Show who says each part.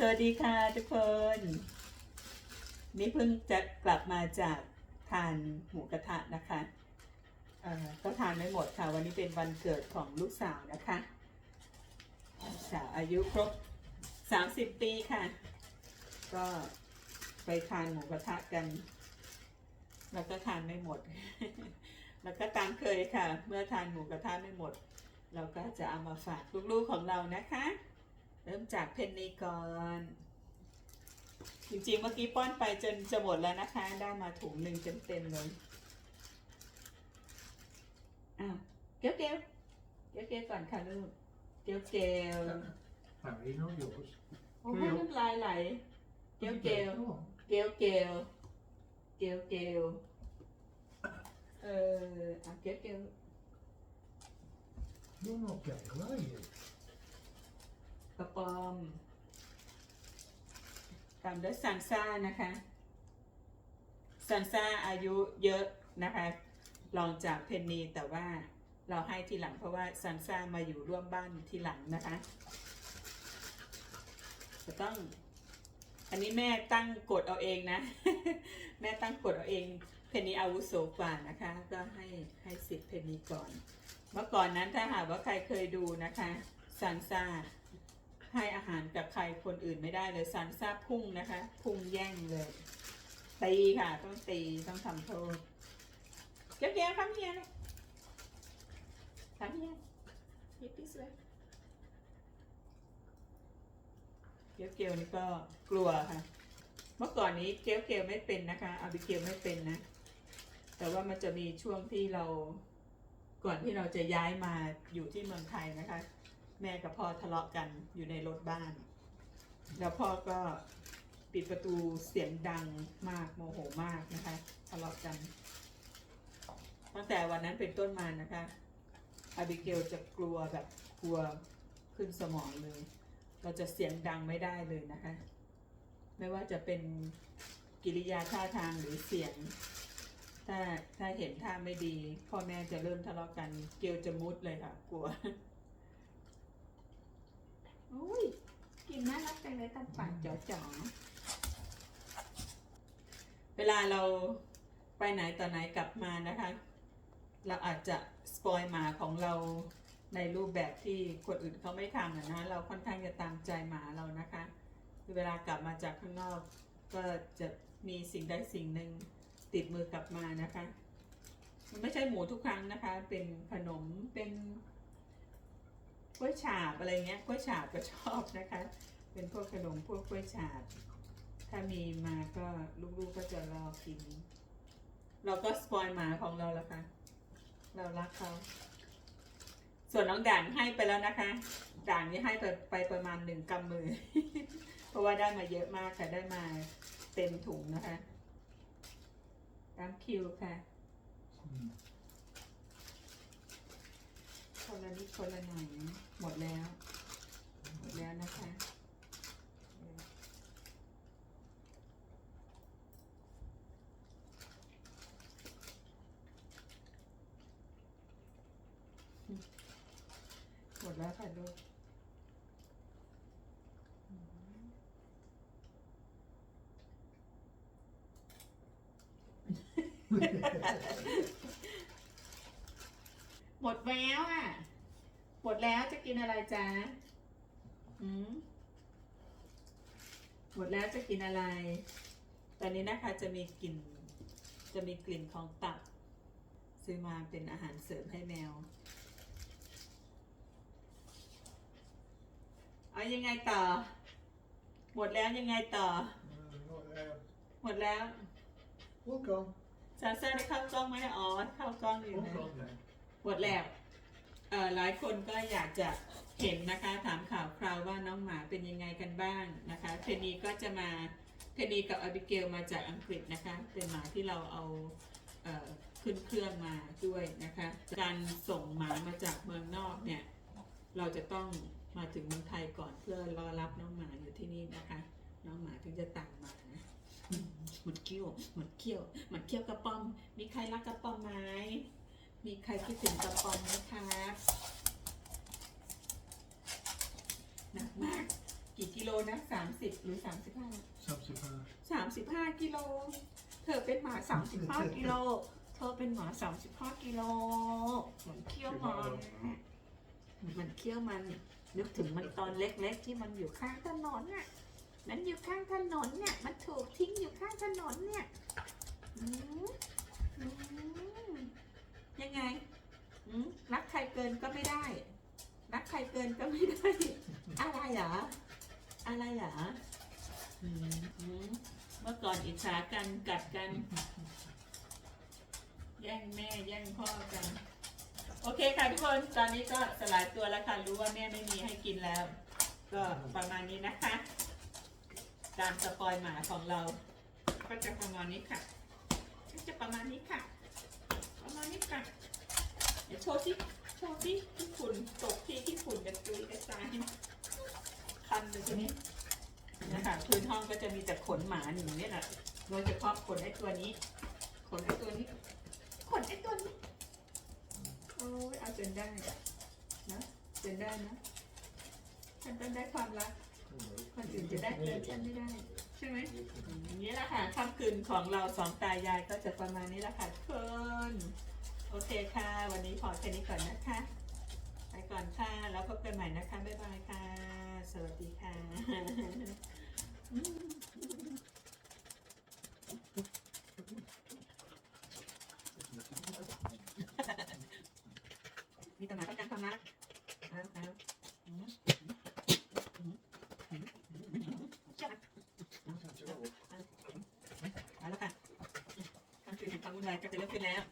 Speaker 1: สวัสดีค่ะทุกคน นี่เพิ่งจะกลับมาจากทานหมูกระทะนะคะก็ทานไม่หมดค่ะ วันนี้เป็นวันเกิดของลูกสาวนะคะลูกสาวอายุครบ 30 ปีค่ะ ก็ไปทานหมูกระทะกัน แล้วก็ทานไม่หมด แล้วก็ตามเคยค่ะ เมื่อทานหมูกระทะไม่หมด เราก็จะเอามาฝากลูกๆของเรานะคะ เริ่มจากเพนนีก่อน จริงๆ เมื่อกี้ป้อนไปจนจะหมดแล้วนะคะ ได้มาถุงหนึ่งเต็มๆเลย อ้าวเกี๊ยวเกี๊ยวเกี๊ยวเกี๊ยวก่อนค่ะลูกเกี๊ยวเกี๊ยว
Speaker 2: Marino yours.
Speaker 1: โอ้โหน้ำลายไหล เกี๊ยวเกี๊ยว
Speaker 2: Come on.
Speaker 1: เกี๊ยวเกี๊ยวเกี๊ยวเกี๊ยวเอออะเกี๊ยวเกี๊ยว
Speaker 2: You're not getting are you?
Speaker 1: กระปอม ตามด้วยซันซ่านะคะซันซ่าอายุเยอะนะคะรองจากเพนนีแต่ว่าเราให้ทีหลังเพราะว่าซันซ่ามาอยู่ร่วมบ้านทีหลังนะคะ จะต้อง อันนี้แม่ตั้งกฎเอาเองนะ แม่ตั้งกฎเอาเอง เพนนีอาวุโสกว่านะคะ ก็ให้ให้สิทธิ์เพนนีก่อน เมื่อก่อนนั้นถ้าหากว่าใครเคยดูนะคะซันซ่า ให้อาหารกับใครคนอื่นไม่ได้เลยซันซ่าพุ่งนะคะ พุ่งแย่งเลย ตีค่ะ ต้องตีต้องทำโทษเก็บเกียวครับเฮียเลยครับเฮียหยิบพี่สวยเกียวเกียวนี่ก็กลัวค่ะ เมื่อก่อนนี้เกียวเกียวไม่เป็นนะคะอาบิเกียวไม่เป็นนะ แต่ว่ามันจะมีช่วงที่เรา ก่อนที่เราจะย้ายมาอยู่ที่เมืองไทยนะคะ แม่กับพ่อทะเลาะกันอยู่ในรถบ้าน แล้วพ่อก็ปิดประตูเสียงดังมากโมโหมากนะคะทะเลาะกันตั้งแต่วันนั้นเป็นต้นมานะคะอาบิเกลจะกลัวแบบกลัวขึ้นสมองเลย เราจะเสียงดังไม่ได้เลยนะคะ ไม่ว่าจะเป็นกิริยาท่าทางหรือเสียง ถ้าถ้าเห็นท่าไม่ดี พ่อแม่จะเริ่มทะเลาะกัน เกลจะมุดเลยค่ะ กลัว อุ้ยกินน่ารักจังเลยตั้งปากจ๋อจ๋อเวลาเราไปไหนต่อไหนกลับมานะคะ เราอาจจะสปอยหมาของเราในรูปแบบที่คนอื่นเขาไม่ทำอะนะเราค่อนข้างจะตามใจหมาเรานะคะ เวลากลับมาจากข้างนอก ก็จะมีสิ่งใดสิ่งหนึ่งติดมือกลับมานะคะ มันไม่ใช่หมูทุกครั้งนะคะ เป็นขนมเป็น กล้วยฉาบอะไรเงี้ยกล้วยฉาบก็ชอบนะคะ เป็นพวกขนมพวกกล้วยฉาบ ถ้ามีมาก็ลูกๆก็จะรอกิน เราก็สปอยหมาของเราแล้วค่ะ เรารักเขาส่วนน้องด่างให้ไปแล้วนะคะ ด่างนี่ให้ไปไปประมาณหนึ่งกำมือ เพราะว่าได้มาเยอะมากค่ะได้มาเต็มถุงนะคะตามคิวค่ะ คนละนิดคนละหน่อยนะหมดแล้ว หมดแล้วนะคะหมดแล้วค่ะลูก มดแล้วอะ หมดแล้วจะกินอะไรจ๊ะอืมหมดแล้วจะกินอะไร ตอนนี้นะคะจะมีกลิ่น จะมีกลิ่นของตับ ซื้อมาเป็นอาหารเสริมให้แมว เอายังไงต่อ หมดแล้วยังไงต่อ
Speaker 2: Uh, not there.
Speaker 1: หมดแล้ว
Speaker 2: Walk on.
Speaker 1: ซาซ่าได้เข้ากล้องไหมอ๋อเข้ากล้องอยู่
Speaker 2: Walk
Speaker 1: นะ
Speaker 2: on then.
Speaker 1: หมดแล้วเอ่อหลายคนก็อยากจะเห็นนะคะถามข่าวคราวว่าน้องหมาเป็นยังไงกันบ้างนะคะเพนนีก็จะมาเพนนีกับอบิเกลมาจากอังกฤษนะคะ เป็นหมาที่เราเอาเอ่อขึ้นเครื่องมาด้วยนะคะ การส่งหมามาจากเมืองนอกเนี่ยเราจะต้องมาถึงเมืองไทยก่อนเพื่อรอรับน้องหมาอยู่ที่นี่นะคะ น้องหมาถึงจะตามมานะหมดเกี้ยวหมดเกี้ยวหมดเกี้ยวกระป๋อม มีใครรักกระป๋อมไหม มีใครคิดถึงกระป๋อมไหมครับหนักมาก กี่กิโลนะสามสิบหรือสามสิบห้า
Speaker 2: Subsipar.
Speaker 1: สามสิบห้ากิโล เธอเป็นหมาสามสิบห้ากิโล เธอเป็นหมาสามสิบห้ากิโลเหมือนเคี้ยวมัน มันเคี้ยวมัน นึกถึงมันตอนเล็กๆ ที่มันอยู่ข้างถนนน่ะมันอยู่ข้างถนนเนี่ย มันถูกทิ้งอยู่ข้างถนนเนี่ยอืมอืม ยังไงอืมรักใครเกินก็ไม่ได้ รักใครเกินก็ไม่ได้ อะไรเหรอ อะไรเหรออืมอืมเมื่อก่อนอิจฉากันกัดกัน แย่งแม่แย่งพ่อกัน โอเคค่ะทุกคน ตอนนี้ก็สลายตัวแล้วค่ะ รู้ว่าแม่ไม่มีให้กินแล้ว ก็ประมาณนี้นะคะการสปอยหมาของเรา ก็จะประมาณนี้ค่ะ ก็จะประมาณนี้ค่ะ ประมาณนี้ค่ะ เดี๋ยวโชว์ที่โชว์ที่ที่ฝุ่นตกที่ที่ฝุ่นกระจุยกระจายคันเลยทีนี้นะคะพื้นห้องก็จะมีแต่ขนหมาหนึ่งเนี่ยแหละโดยเฉพาะขนไอ้ตัวนี้ ขนไอ้ตัวนี้ ขนไอ้ตัวนี้โอ้ยเอาจนได้นะจนได้นะฉันต้องได้ความรักคนอื่นจะได้เกินฉันไม่ได้ ใช่ไหมอืมนี่แหละค่ะค่ำคืนของเราสองตายายก็จะประมาณนี้แหละค่ะทุกคน เคค่ะ วันนี้พอแค่นี้ก่อนนะคะ ไปก่อนค่ะ แล้วพบกันใหม่นะคะ บ๊ายบายค่ะ สวัสดีค่ะ มีตำหนักต้องการความรักเอาเอาอืมอืมอืมอืมเชื่อไหมเอาแล้วค่ะการคืนแห่งความวุ่นวายก็จะเริ่มขึ้นแล้ว